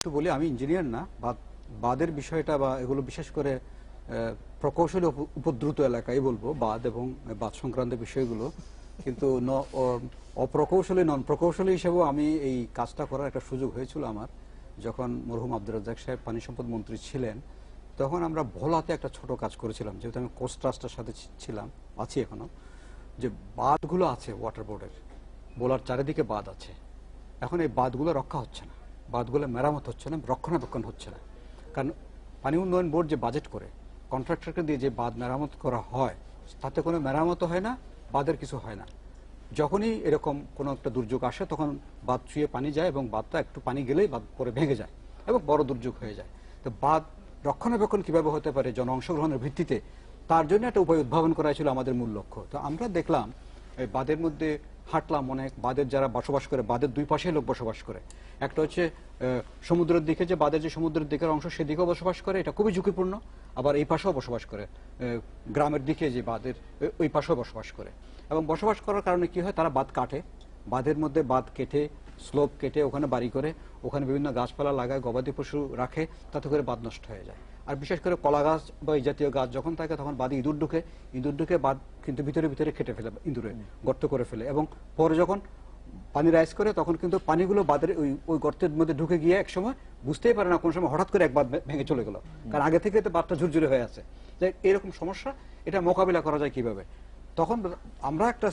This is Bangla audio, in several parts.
একটু বলি, আমি ইঞ্জিনিয়ার না, বাদ, বাদের বিষয়টা বা এগুলো বিশেষ করে প্রকৌশলী উপ- উপদ্রুত এলাকায় বলব, বাদ এবং বাদ সংক্রান্ত বিষয়গুলো। কিন্তু অপ্রকৌশলী নন, প্রকৌশলী হিসেবেও আমি এই কাজটা করার একটা সুযোগ হয়েছিল আমার। যখন মরহুম আব্দুর রাজ্জাক সাহেব পানি সম্পদ মন্ত্রী ছিলেন, তখন আমরা ভোলাতে একটা ছোট কাজ করেছিলাম, যেহেতু আমি কোস্ট ট্রাস্টের সাথে ছিলাম, আছি এখনও, যে বাঁধগুলো আছে ওয়াটার বোর্ডের বোলার চারিদিকে বাঁধ আছে। এখন এই বাঁধগুলো রক্ষা হচ্ছে না। বাঁধগুলো মেরামত হচ্ছে না, রক্ষণাবেক্ষণ হচ্ছে না। কারণ পানি উন্নয়ন বোর্ড যে বাজেট করে কন্ট্রাক্টরকে দিয়ে যে বাঁধ মেরামত করা হয়, তাতে কোনো মেরামত হয় না, বাঁধের কিছু হয় না। যখনই এরকম কোনো একটা দুর্যোগ আসে, তখন বাঁধ ছুঁয়ে পানি যায় এবং বাঁধটা একটু পানি গেলেই বাঁধ পরে ভেঙে যায় এবং বড় দুর্যোগ হয়ে যায়। তো বাঁধ রক্ষণাবেক্ষণ কীভাবে হতে পারে, জন অংশগ্রহণের ভিত্তিতে, তার জন্য একটা উপায় উদ্ভাবন করা ছিল আমাদের মূল লক্ষ্য। তো আমরা দেখলাম, এই বাঁধের মধ্যে হাঁটলাম অনেক, বাঁধের যারা বসবাস করে, বাঁধের দুই পাশে লোক বসবাস করে। একটা হচ্ছে সমুদ্রের দিকে, যে বাঁধের যে সমুদ্রের দিকের অংশ, সেদিকেও বসবাস করে, এটা খুবই ঝুঁকিপূর্ণ। আবার এই পাশেও বসবাস করে গ্রামের দিকে যে বাঁধের ওই পাশেও বসবাস করে। এবং বসবাস করার কারণে কি হয়, তারা বাঁধ কাটে। বাঁধের মধ্যে বাঁধ কেটে স্লোপ কেটে ওখানে বাড়ি করে ওখানে বিভিন্ন গাছপালা লাগায়, গবাদি পশু রাখে, তাতে করে বাদ নষ্ট হয়ে যায়। আর বিশেষ করে কলা গাছ বা এই জাতীয় গাছ যখন থাকে তখন বাঁধে ইঁদুর ঢুকে ইঁদুর ঢুকে বাঁধ কিন্তু ভিতরে ভিতরে কেটে ফেলে, ইঁদুরে গর্ত করে ফেলে এবং পরে যখন পানি রাইজ করে তখন কিন্তু পানিগুলো বাঁধের ওই ওই গর্তের মধ্যে ঢুকে গিয়ে একসময় বুঝতেই পারে না কোন সময় হঠাৎ করে এক ভে- ভেঙে চলে গেল। কারণ আগে থেকে তো বাদটা ঝুরঝুরে হয়ে আছে। এরকম সমস্যা, এটা মোকাবিলা করা যায় কীভাবে? তখন আমরা একটা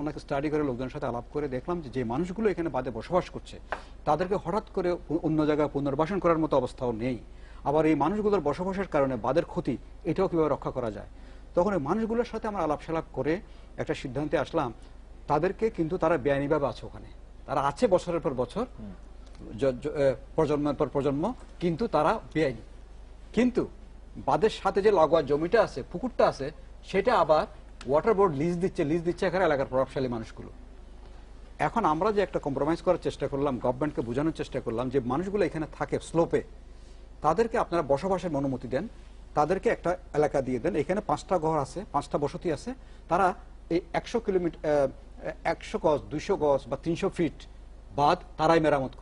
ওনাকে স্টাডি করে লোকজনের সাথে আলাপ করে দেখলাম যে যে মানুষগুলো এখানে বাদে বসবাস করছে তাদেরকে হঠাৎ করে অন্য জায়গায় পুনর্বাসন করার মতো অবস্থাও নেই। আবার এই মানুষগুলোর বসবাসের কারণে বাদের ক্ষতি এটাও কীভাবে রক্ষা করা যায়? তখন এই মানুষগুলোর সাথে আমরা আলাপ সালাপ করে একটা সিদ্ধান্তে আসলাম তাদেরকে কিন্তু তারা বেআইনিভাবে আছে ওখানে। তারা আছে বছরের পর বছর প্রজন্মের পর প্রজন্ম কিন্তু তারা বেআইনি। কিন্তু বাদের সাথে যে লাগোয়া জমিটা আছে পুকুরটা আছে সেটা আবার ওয়াটার বোর্ড লিজ দিচ্ছে লিজ দিচ্ছে এখানে এলাকার প্রভাবশালী মানুষগুলো। এখন আমরা যে একটা কম্প্রোমাইজ করার চেষ্টা করলাম গভর্নমেন্টকে বোঝানোর চেষ্টা করলাম যে মানুষগুলো এখানে থাকে স্লোপে তাদেরকে আপনারা বসবাসের অনুমতি দেন, তাদেরকে একটা এলাকা দিয়ে দেন। এখানে পাঁচটা ঘর আছে, পাঁচটা বসতি আছে। তারা এই একশো কিলোমিটার একশো গজ, দুইশো গজ বা তিনশো ফিট বাদ তারাই মেরামত